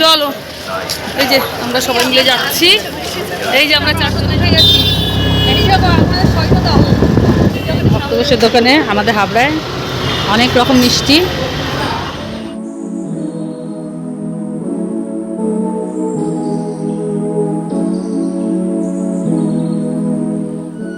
চলো। এই যে আমরা সবাই মিলে যাচ্ছি। এই যে আমরা চারজনে হয়ে গেছি। ভক্তবসের দোকানে আমাদের হাবড়ায় অনেক রকম মিষ্টি।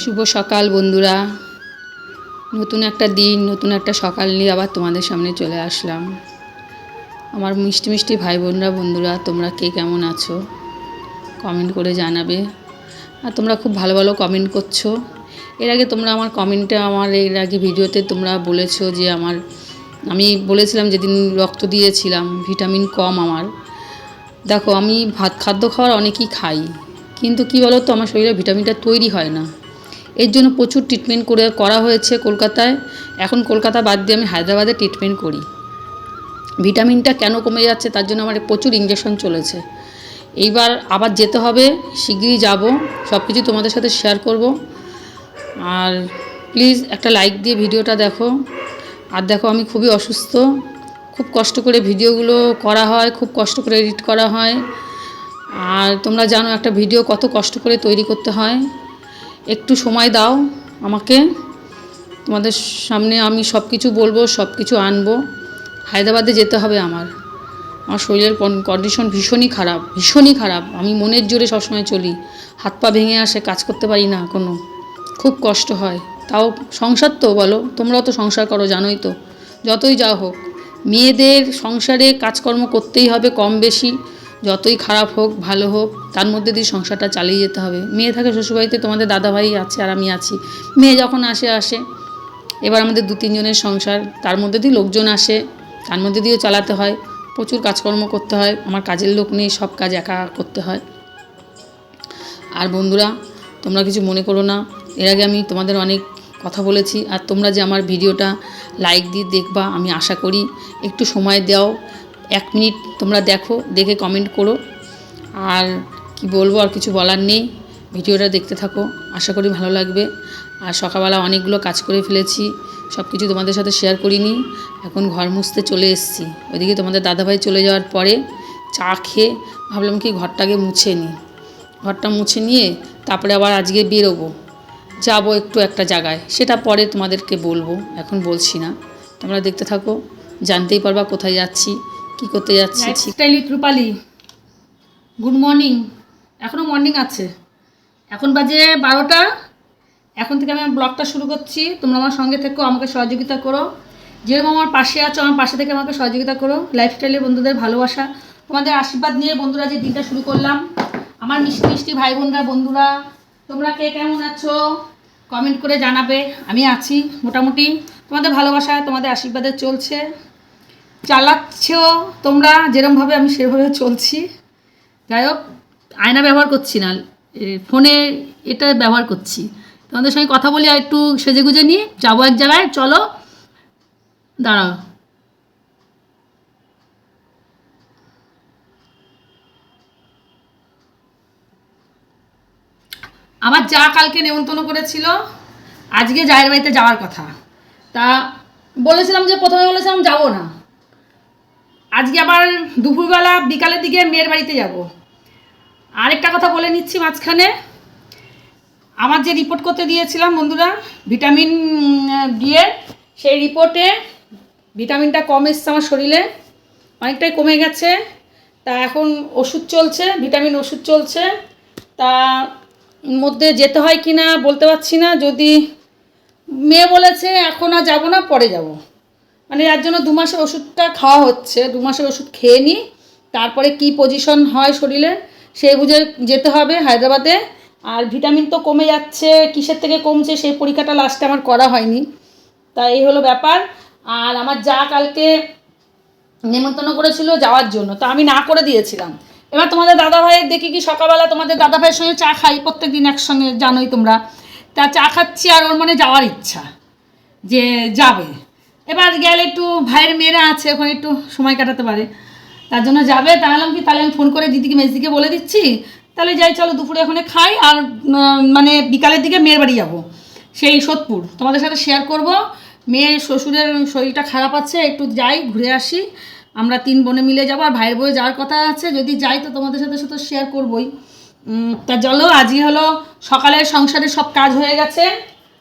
শুভ সকাল বন্ধুরা। নতুন একটা দিন, নতুন একটা সকাল নিয়ে আবার তোমাদের সামনে চলে আসলাম। আমার মিষ্টি মিষ্টি ভাই বোনরা বন্ধুরা, তোমরা কে কেমন আছো? কমেন্ট করে জানাবে। আর তোমরা খুব ভালো ভালো কমেন্ট করছ। এর আগে তোমরা আমার কমেন্টে, আমার এর আগে ভিডিওতে তোমরা বলেছ যে আমার, আমি বলেছিলাম যেদিন রক্ত দিয়েছিলাম, ভিটামিন কম আমার। দেখো, আমি ভাত খাদ্য খাওয়ার অনেকই খাই, কিন্তু কি বলো তো আমার শরীরে ভিটামিনটা তৈরি হয় না। এর জন্য প্রচুর ট্রিটমেন্ট করে, করা হয়েছে কলকাতায়। এখন কলকাতা বাদ দিয়ে আমি হায়দ্রাবাদে ট্রিটমেন্ট করি। ভিটামিনটা কেন কমে যাচ্ছে তার জন্য আমার প্রচুর ইঞ্জেকশন চলেছে। এইবার আবার যেতে হবে, শিগগিরই যাব সব কিছু তোমাদের সাথে শেয়ার করব। আর প্লিজ একটা লাইক দিয়ে ভিডিওটা দেখো। আর দেখো আমি খুবই অসুস্থ, খুব কষ্ট করে ভিডিওগুলো করা হয়, খুব কষ্ট করে এডিট করা হয়। আর তোমরা জানো একটা ভিডিও কত কষ্ট করে তৈরি করতে হয়। একটু সময় দাও আমাকে। তোমাদের সামনে আমি সব কিছু বলব সব কিছু আনব। হায়দ্রাবাদে যেতে হবে আমার। আমার শরীরের কন্ডিশন ভীষণই খারাপ ভীষণই খারাপ। আমি মনের জোরে সবসময় চলি। হাত পা ভেঙে আসে, কাজ করতে পারি না কোনো। খুব কষ্ট হয়। তাও সংসার তো বলো, তোমরাও তো সংসার করো, জানোই তো। যতই যা হোক, মেয়েদের সংসারে কাজকর্ম করতেই হবে কম বেশি। যতই খারাপ হোক, ভালো হোক, তার মধ্যে দিয়ে সংসারটা চালিয়ে যেতে হবে। মেয়ে থাকে শ্বশুরবাড়িতে, তোমাদের দাদাভাই আছে আর আমি আছি। মেয়ে যখন আসে আসে। এবার আমাদের দু তিনজনের সংসার, তার মধ্যে দিয়ে লোকজন আসে। তার মধ্যে দিয়েও চালাতে হয়, প্রচুর কাজকর্ম করতে হয়, আমার কাজের লোক নেই, সব কাজ একা করতে হয়। আর বন্ধুরা, তোমরা কিছু মনে করো না, এর আগে আমি তোমাদের অনেক কথা বলেছি, আর তোমরা যে আমার ভিডিওটা লাইক দিয়ে দেখবা, আমি আশা করি একটু সময় দাও, এক মিনিট তোমরা দেখো, দেখে কমেন্ট করো। আর কি বলব, আর কিছু বলার নেই, ভিডিওটা দেখতে থাকো, আশা করি ভালো লাগবে। আর সকালবেলা অনেকগুলো কাজ করে ফেলেছি সব কিছু তোমাদের সাথে শেয়ার করিনি। এখন ঘর মুছতে চলে এসেছি। ওইদিকে তোমাদের দাদাভাই চলে যাওয়ার পরে চা খেয়ে ভাবলাম কি ঘরটাকে মুছে নিই ঘরটা মুছে নিয়ে তারপরে আবার আজকে বেরোবো। যাব একটু একটা জায়গায়। সেটা পরে তোমাদেরকে বলব। এখন বলছি না। তোমরা দেখতে থাকো। জানতেই পারবা কোথায় যাচ্ছি, কি করতে যাচ্ছি। রূপালি গুড মর্নিং এখনও মর্নিং আছে। এখন বাজে বারোটা। এখন থেকে আমি আমার ব্লগটা শুরু করছি। তোমরা আমার সঙ্গে থেকো, আমাকে সহযোগিতা করো। যেরকম আমার পাশে আছো, আমার পাশে থেকে আমাকে সহযোগিতা করো। লাইফস্টাইলের বন্ধুদের ভালোবাসা। তোমাদের আশীর্বাদ নিয়ে বন্ধুরা যে দিনটা শুরু করলাম, আমার মিষ্টি মিষ্টি ভাই বোনরা বন্ধুরা, তোমরা কে কেমন আছো? কমেন্ট করে জানাবে। আমি আছি মোটামুটি। তোমাদের ভালোবাসা, তোমাদের আশীর্বাদে চলছে। চালাচ্ছ তোমরা, যেরমভাবে আমি সেভাবে চলছি। যাই হোক, আয়না ব্যবহার করছি না। ফোনে এটা ব্যবহার করছি। তোমাদের সঙ্গে কথা বলি আর একটু সেজে গুজে নিয়ে। যাব এক জায়গায়, চলো। দাঁড়াও। আমার যা কালকে নেমন্তন্ন করেছিল, আজকে জায়ের বাড়িতে যাওয়ার কথা। তা বলেছিলাম যে প্রথমে বলেছিলাম যাব না। আজকে আবার দুপুরবেলা বিকালের দিকে মেয়ের বাড়িতে যাব। আরেকটা কথা বলে নিচ্ছি মাঝখানে। আমার যে রিপোর্ট করতে দিয়েছিলাম বন্ধুরা ভিটামিন এর, সেই রিপোর্টে ভিটামিনটা কম এসছে আমার শরীরে, অনেকটাই কমে গেছে। তা এখন ওষুধ চলছে ভিটামিন ওষুধ চলছে। তা মধ্যে যেতে হয় কি না বলতে পারছি না। যদি মেয়ে বলেছে, এখন আর যাব না, পরে যাব। মানে যার জন্য দু মাসের ওষুধটা খাওয়া হচ্ছে, দু মাসের ওষুধ খেয়ে নিই তারপরে কি পজিশন হয় শরীরে সেই বুঝে যেতে হবে হায়দ্রাবাদে। আর ভিটামিন তো কমে যাচ্ছে, কিসের থেকে কমছে সেই পরীক্ষাটা লাস্টে আমার করা হয়নি। তা এই হলো ব্যাপার। আর আমার যা কালকে নেমন্তন্ন করেছিল যাওয়ার জন্য, তা আমি না করে দিয়েছিলাম। এবার তোমাদের দাদা ভাইয়ের দেখি কি সকালবেলা তোমাদের দাদা ভাইয়ের সঙ্গে চা খাই? প্রত্যেক দিন একসঙ্গে জানোই তোমরা। তা চা খাচ্ছি আর ওর মানে যাওয়ার ইচ্ছা যে যাবে। এবার গেলে একটু ভাইয়ের মেয়েরা আছে ওখানে একটু সময় কাটাতে পারে। তার জন্য যাবে। তাহলে কি তাহলে আমি ফোন করে দিদিকে, মেজদিকে বলে দিচ্ছি তাহলে যাই, চলো দুপুরে ওখানে খাই আর মানে বিকালের দিকে মেয়ের বাড়ি যাব। সেই সোদপুর। তোমাদের সাথে শেয়ার করব। মেয়ে শ্বশুরের শরীরটা খারাপ আছে, একটু যাই, ঘুরে আসি। আমরা তিন বোনে মিলে যাব। আর ভাইয়ের বয়ে যাওয়ার কথা আছে, যদি যাই তো তোমাদের সাথে সাথে শেয়ার করবই। তা চলো, আজই হলো সকালে সংসারের সব কাজ হয়ে গেছে।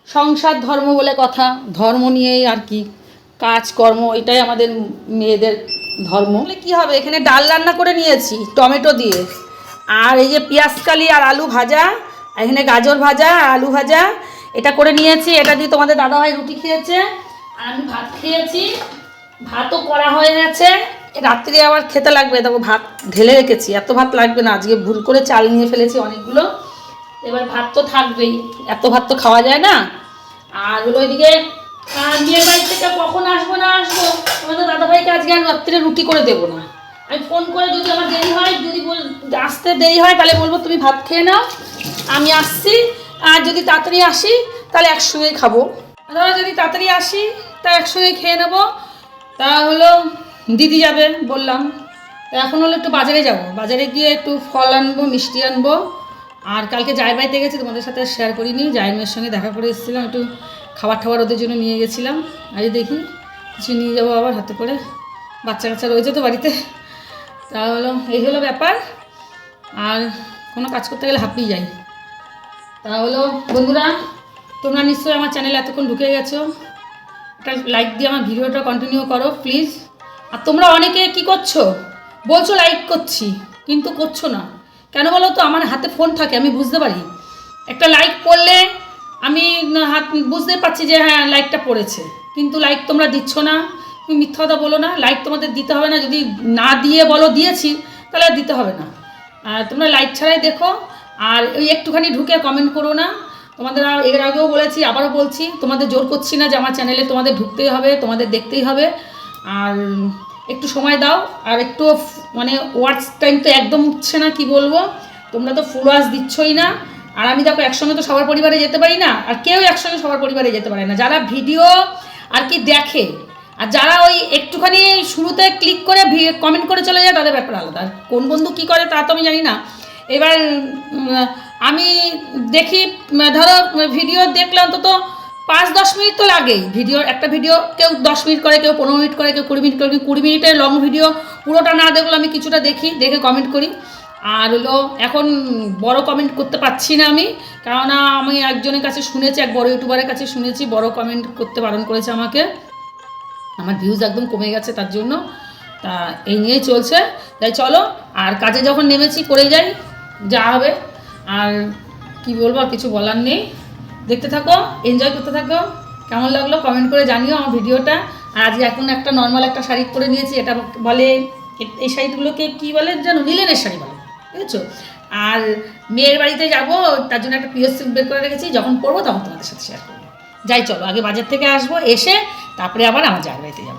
সংসার ধর্ম বলে কথা। ধর্ম নিয়েই আর কি কাজকর্ম এটাই আমাদের মেয়েদের ধর্ম। কী হবে? এখানে ডাল রান্না করে নিয়েছি, টমেটো দিয়ে। আর এই যে পেঁয়াজকালি আর আলু ভাজা এখানে গাজর ভাজা আলু ভাজা, এটা করে নিয়েছি। এটা দিয়ে তোমাদের দাদাভাই রুটি খেয়েছে, আর আমি ভাত খেয়েছি। ভাতও করা হয়ে গেছে। রাত্রে আবার খেতে লাগবে, দেখো ভাত ঢেলে রেখেছি। এত ভাত লাগবে না, আজকে ভুল করে চাল নিয়ে ফেলেছি অনেকগুলো। এবার ভাত তো থাকবেই, এত ভাত তো খাওয়া যায় না। আর হলো ওইদিকে বিয়ের বাড়ি থেকে কখন আসব না আসব? তোমাদের দাদাভাইকে আজকে আর রাত্রে রুটি করে দেবো না। আমি ফোন করে যদি আমার দেরি হয়, যদি বল- আসতে দেরি হয়, তাহলে বলব তুমি ভাত খেয়ে নাও। আমি আসছি, আর যদি তাড়াতাড়ি আসি, তাহলে একসঙ্গেই খাব। ধরো যদি তাড়াতাড়ি আসি তা একসঙ্গে খেয়ে নেব। তা হলো, দিদি যাবে বললাম। তা এখন হলো একটু বাজারে যাব। বাজারে গিয়ে একটু ফল আনব, মিষ্টি আনব। আর কালকে জায়ের বাড়িতে গেছি, তোমাদের সাথে শেয়ার করিনি। জায়ের মেয়ের সঙ্গে দেখা করে এসেছিলাম, একটু খাবার টাবার ওদের জন্য নিয়ে গেছিলাম। আজ দেখি, কিছু নিয়ে যাব আবার হাতে করে। বাচ্চা কাচ্চা রয়েছে তো বাড়িতে। তা হলো এই হলো ব্যাপার। আর কোনো কাজ করতে গেলে হাঁপিয়ে যাই। তা হলো বন্ধুরা, তোমরা নিশ্চয়ই আমার চ্যানেলে এতক্ষণ ঢুকে গেছো। একটা লাইক দিয়ে আমার ভিডিওটা কন্টিনিউ করো প্লিজ আর তোমরা অনেকে কি করছ? বলছো লাইক করছি, কিন্তু করছ না। কেন বলো তো? আমার হাতে ফোন থাকে, আমি বুঝতে পারি। একটা লাইক পড়লে আমি হাত, বুঝতে পারছি যে হ্যাঁ লাইকটা পড়েছে। কিন্তু লাইক তোমরা দিচ্ছ না। তুমি মিথ্যা কথা বলো না লাইট তোমাদের দিতে হবে না, যদি না দিয়ে বলো দিয়েছি, তাহলে আর দিতে হবে না। আর তোমরা লাইট ছাড়াই দেখো, আর ওই একটুখানি ঢুকে কমেন্ট করো না। তোমাদের এর আগেও বলেছি, আবারও বলছি, তোমাদের জোর করছি না যে আমার চ্যানেলে তোমাদের ঢুকতেই হবে, তোমাদের দেখতেই হবে। আর একটু সময় দাও, আর একটু মানে ওয়াচ টাইম তো একদম উঠছে না, কি বলব? তোমরা তো ফুল ওয়াচ দিচ্ছই না। আর আমি দেখো একসঙ্গে তো সবার পরিবারে যেতে পারি না, আর কেউ একসঙ্গে সবার পরিবারে যেতে পারে না। যারা ভিডিও আর কি দেখে আর যারা ওই একটুখানি শুরুতে ক্লিক করে কমেন্ট করে চলে যায়, তাদের ব্যাপার আলাদা। কোন বন্ধু কী করে তা তো আমি জানি না। এবার আমি দেখি ধরো ভিডিও দেখলে অন্তত পাঁচ, দশ মিনিট তো লাগেই। ভিডিও একটা ভিডিও কেউ দশ মিনিট করে, কেউ পনেরো মিনিট করে, কেউ কুড়ি মিনিট করে। কুড়ি মিনিটের লং ভিডিও পুরোটা না দেখলে আমি কিছুটা দেখি, দেখে কমেন্ট করি। আর হলো, এখন বড় কমেন্ট করতে পারছি না আমি। কেননা, আমি একজনের কাছে শুনেছি, এক বড় ইউটিউবারের কাছে শুনেছি, বড় কমেন্ট করতে বারণ করেছে আমাকে। আমার ভিউজ একদম কমে গেছে তার জন্য। তা এই নিয়েই চলছে। তাই চলো, আর কাজে যখন নেমেছি করে যাই যা হবে। আর কি বলব, আর কিছু বলার নেই। দেখতে থাকো এনজয় করতে থাকো। কেমন লাগল কমেন্ট করে জানিও আমার ভিডিওটা। আর আজকে এখন একটা নর্মাল একটা শাড়ি পরে নিয়েছি, এটা বলে, এই শাড়িগুলোকে কি বলে জানো নীলেনের শাড়ি বলে, বুঝেছ? আর মেয়ের বাড়িতে যাব, তার জন্য একটা পিওর সিল্ক বের করে রেখেছি। যখন পরবো তখন তোমাদের সাথে শেয়ার করব। যাই চলো আগে বাজার থেকে আসব এসে তারপরে আবার আমার জায়ের বাড়িতে যাব।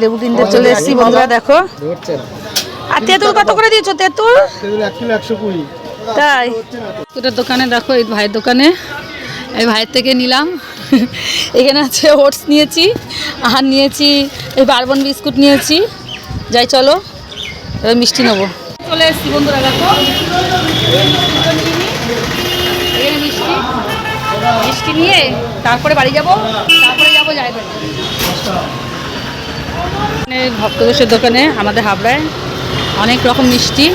লেবু কিনতে চলে এসেছি বন্ধুরা দেখো। আর তেঁতুল কত করে দিয়েছ তেঁতুল? তাই। বিস্কুটের দোকানে দেখো এই ভাইয়ের দোকানে। এই ভাইয়ের থেকে নিলাম। এখানে আছে ওটস নিয়েছি আর নিয়েছি এই বারবন বিস্কুট নিয়েছি। যাই চলো এবার মিষ্টি নেব। চলে এসেছি বন্ধুরা দেখো। মিষ্টি নিয়ে তারপরে বাড়ি যাব তারপরে যাব যাই ভক্তদোষের দোকানে আমাদের হাবড়ায় অনেক রকম মিষ্টি।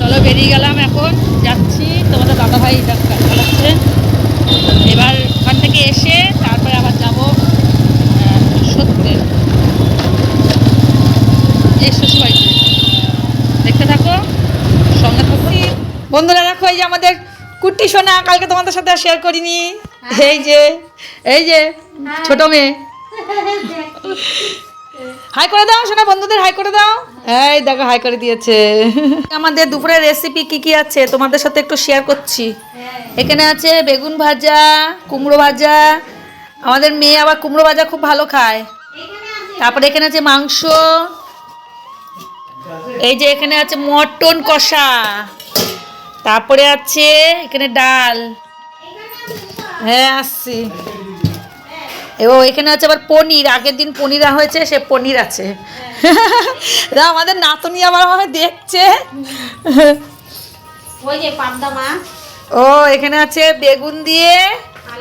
চলো বেরিয়ে গেলাম এখন যাচ্ছি তোমাদের দাদাভাই চালাচ্ছে এবার ওখান থেকে এসে তারপরে আবার যাব সত্যি। এই দেখতে থাকো সঙ্গে থাকো। বন্ধুরা দেখো এই যে আমাদের কুট্টি সোনা কালকে তোমাদের সাথে আর শেয়ার করিনি। এই যে এই যে ছোট মেয়ে। হাই করে দাও সোনা বন্ধুদের হাই করে দাও। এই দেখো হাই করে দিয়েছে। আমাদের দুপুরের রেসিপি কি কি আছে? তোমাদের সাথে একটু শেয়ার করছি। এখানে আছে বেগুন ভাজা কুমড়ো ভাজা। আমাদের মেয়ে আবার কুমড়ো ভাজা খুব ভালো খায়। তারপরে এখানে আছে মাংস। এই যে এখানে আছে মটন কষা। তারপরে আছে এখানে ডাল। হ্যাঁ আসছি। এবং এখানে আছে আবার পনির। আগের দিন পনির হয়েছে সে পনির আছে। আমাদের নাতনি আবার আমাকে দেখছে। পাবদা মাছ। ও এখানে আছে বেগুন দিয়ে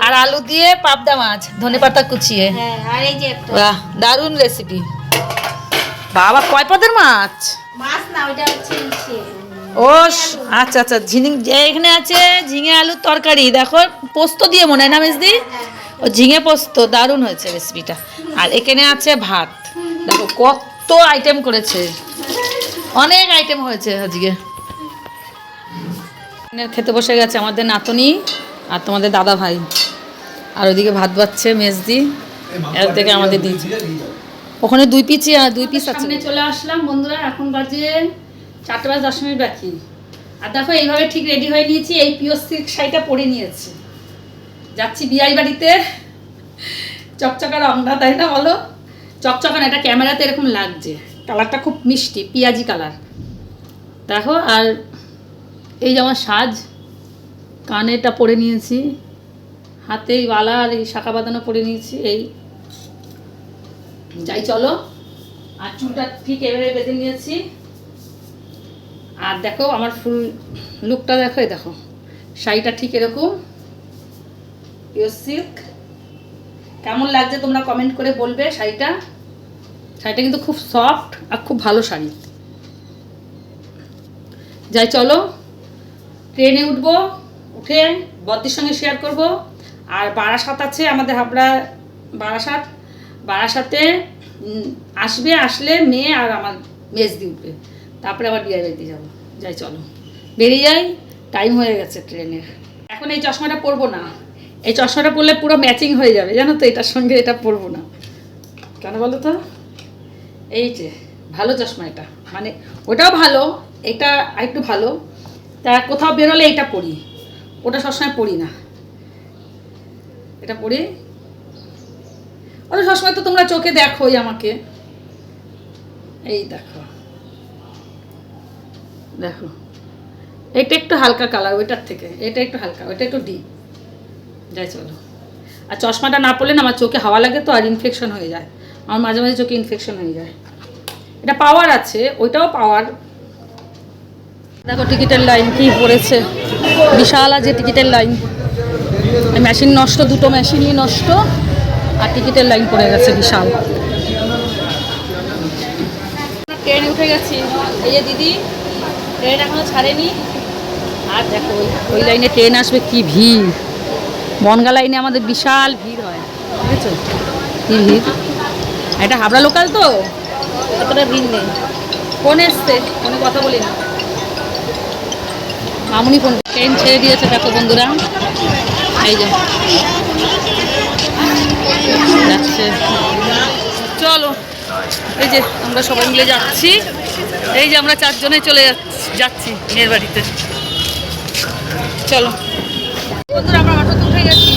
আর আলু দিয়ে পাবদা মাছ ধনে পাতা কুচিয়ে। হ্যাঁ আর এই বাহ দারুণ রেসিপি বাবা কয় পদের মাছ? মাছ না ওইটা হচ্ছে ও আচ্ছা আচ্ছা ঝিঙে এখানে আছে ঝিঙে আলুর তরকারি। দেখো পোস্ত দিয়ে মনে হয় না মেজদি ও ঝিঙে পোস্ত দারুণ হয়েছে রেসিপিটা আর এখানে আছে ভাত। দেখো কত আইটেম করেছে। অনেক আইটেম হয়েছে আজকে। এখানে খেতে বসে গেছে আমাদের নাতনি আর তোমাদের দাদা ভাই। আর ওইদিকে ভাত বাচ্ছে মেজদি। এর থেকে আমাদের দিয়েছে ওখানে দুই পিচি দুই পিস আছে। সামনে চলে আসলাম বন্ধুরা এখন বাজে চারটে বাজে দশ মিনিট বাকি। আর দেখো, এইভাবে ঠিক রেডি হয়ে নিয়েছি, এই পিওর সিল্ক শাড়িটা পরে নিয়েছি। যাচ্ছি বিয়াই বাড়িতে। চকচকা রংটা তাই না বলো? চকচকা না, এটা ক্যামেরাতে এরকম লাগছে। কালারটা খুব মিষ্টি, পিঁয়াজি কালার। দেখো, আর এই যে আমার সাজ কানেরটা পরে নিয়েছি। হাতে এই বালা আর এই শাখা বাঁধানো পরে নিয়েছি, এই। যাই, চলো। আর চুলটা ঠিক এভাবে বেঁধে নিয়েছি। আর দেখো, আমার ফুল লুকটা দেখো দেখো। শাড়িটা ঠিক এরকম। পিওর সিল্ক কেমন লাগছে তোমরা কমেন্ট করে বলবে শাড়িটা? শাড়িটা কিন্তু খুব সফট আর খুব ভালো শাড়ি। যাই, চলো। ট্রেনে উঠবো, উঠে বদ্দির সঙ্গে শেয়ার করব। আর বারাসাত আছে আমাদের হাবড়া বারাসাত। বারাসাতে আসবে, আসলে মেয়ে আর আমার মেজদি উঠবে। তারপরে আবার বিয়ে বাড়িতে যাব। যাই, চলো। বেরিয়ে যাই টাইম হয়ে গেছে ট্রেনের এখন এই চশমাটা পরবো না। এই চশমাটা পরলে পুরো ম্যাচিং হয়ে যাবে, জানো তো? এটার সঙ্গে এটা পরবো না। কেন বলো তো? এই যে, ভালো চশমা এটা। মানে ওটাও ভালো, এটা আরেকটু ভালো। তা কোথাও বেরোলে এটা পরি। ওটা সবসময় পরি না। এটা পরি। ওটা সবসময় তো তোমরা চোখে দেখোই আমাকে। এই দেখো। দেখো। এটা একটু হালকা কালার ওইটার থেকে। এটা একটু হালকা, ওইটা একটু ডিপ যাই চলো। আর চশমাটা না পড়লে না আমার চোখে হাওয়া লাগে তো, আর ইনফেকশন হয়ে যায়। আমার মাঝে মাঝে চোখে ইনফেকশন হয়ে যায়। এটা পাওয়ার আছে, ওইটাও পাওয়ার দেখো টিকিটের লাইন কি পড়েছে। বিশাল আছে টিকিটের লাইন মেশিন নষ্ট, দুটো মেশিনই নষ্ট, আর টিকিটের লাইন পড়ে গেছে বিশাল। ট্রেনে উঠে গেছি। এই যে দিদি ট্রেন এখনও ছাড়েনি। আর দেখো, ওই লাইনে ট্রেন আসবে, কি ভিড়। বনগা লাইনে আমাদের বিশাল ভিড় হয়, বুঝেছ? কি ভিড়? এটা হাবড়া লোকাল তো? অতটা ভিড় নেই। ফোন এসছে? ফোনে কথা বলি না মামুনি ফোন ট্রেন ছেড়ে দিয়েছে, দেখো বন্ধুরা। এই যে। যাচ্ছে। চলো। এই যে আমরা সবাই মিলে যাচ্ছি। এই যে আমরা চারজনে চলে যাচ্ছি যাচ্ছি মেয়ের বাড়িতে। চলো। বন্ধুরা আমরা অটোতে উঠে গেছি।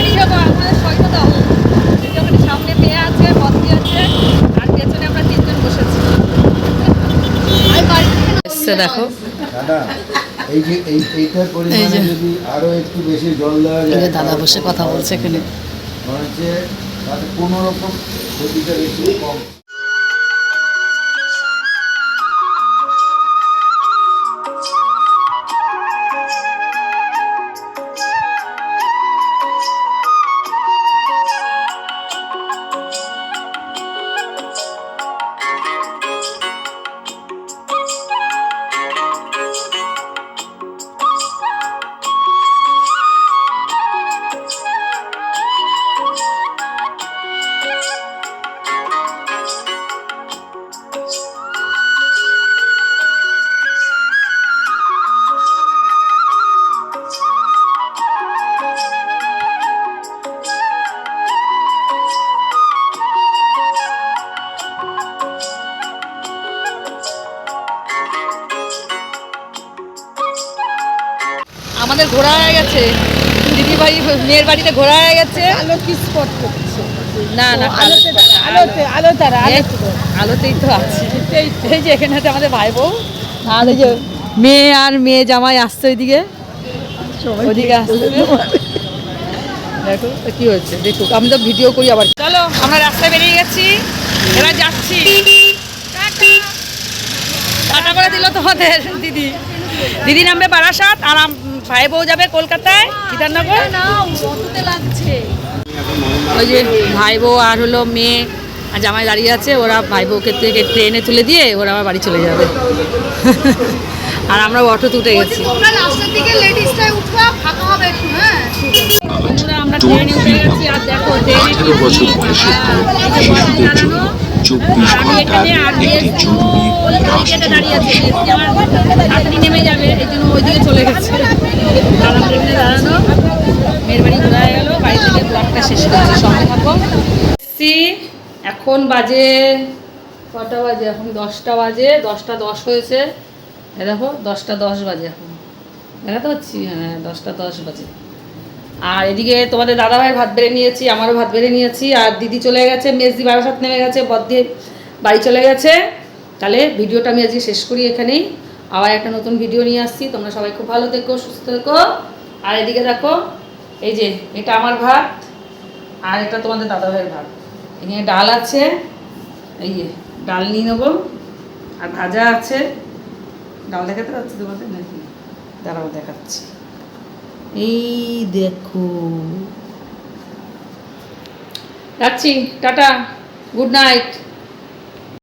এই আমাদের সামনে মেয়ে আছে বস্তি আছে আর পেছনে আমরা তিনজন বসেছি। দেখো। দাদা এই যে এই এইটার পরিমাণে যদি আরও একটু বেশি জল দেওয়া যায় দাদা বসে কথা বলছে এখানে। মনে তাতে কোনো রকম ক্ষতিটা বেশি কম আমাদের ঘোরা হয়ে গেছে। দিদি ভাই মেয়ের বাড়িতে ঘোরা হয়ে গেছে। আলো কি স্পট করছে? না না আলোতে আলোতে আলো। তারা আলোতেই তো আছে। এই যে এখানে আছে আমাদের ভাই বউ। আর এই যে মেয়ে আর মেয়ে জামাই আসছে ওইদিকে। ওইদিকে আসছে। দেখো কি হচ্ছে দেখুক আমি তো ভিডিও করি আবার। চলো আমরা রাস্তায় বেরিয়ে গেছি। এবার যাচ্ছি। টাটা। করে দিল তোমাদের দিদি। দিদি নামবে বারাসাত আর ভাই বউ যাবে কলকাতায়? বিধাননগর? লাগছে। ওই যে ভাই বউ আর হলো মেয়ে আর জামাই দাঁড়িয়ে আছে ওরা ভাই বউকে থেকে ট্রেনে তুলে দিয়ে ওরা আবার বাড়ি চলে যাবে। আর আমরা অটো তুটে গেছি। হ্যাঁ? আমরা ট্রেনে উঠে গেছি আর দেখো ট্রেনে চব্বিশ ঘণ্টার একটি জরুরি ওই ব্যারিকেডে দাঁড়িয়ে আছে। মেয়েটি আমার তাড়াতাড়ি নেমে যাবে এই জন্য ওইদিকে চলে গেছে। দাঁড়ানো মেয়ের বাড়ি ঘোরা গেল বাড়ি থেকে ব্লগটা শেষ করছি। সঙ্গে থাকো। এখন বাজে কটা বাজে? এখন দশটা বাজে দশটা দশ হয়েছে। দেখো দশটা দশ বাজে এখন। দেখাতে পাচ্ছি? হ্যাঁ দশটা দশ বাজে। আর এদিকে তোমাদের দাদাভাই ভাত বেড়ে নিয়েছি, আমারও ভাত বেড়ে নিয়েছি, আর দিদি চলে গেছে, মেজদি বারাসাত নেমে গেছে বদ্দি বাড়ি চলে গেছে। তাহলে ভিডিওটা আমি আজকে শেষ করি এখানেই। আবার একটা নতুন ভিডিও নিয়ে আসছি। তোমরা সবাই খুব ভালো থেকো, সুস্থ থেকো। আর এদিকে দেখো, এই যে, এটা আমার ভাত, আর এটা তোমাদের দাদাভাইয়ের ভাত। এখানে ডাল আছে, এই যে, ডাল নিয়ে নেব। আর ভাজা আছে। ডাল দেখাতে পাচ্ছি তোমাদের নাকি? দাঁড়াও, দেখাচ্ছি। এই দেখো। রাখছি টাটা গুড নাইট।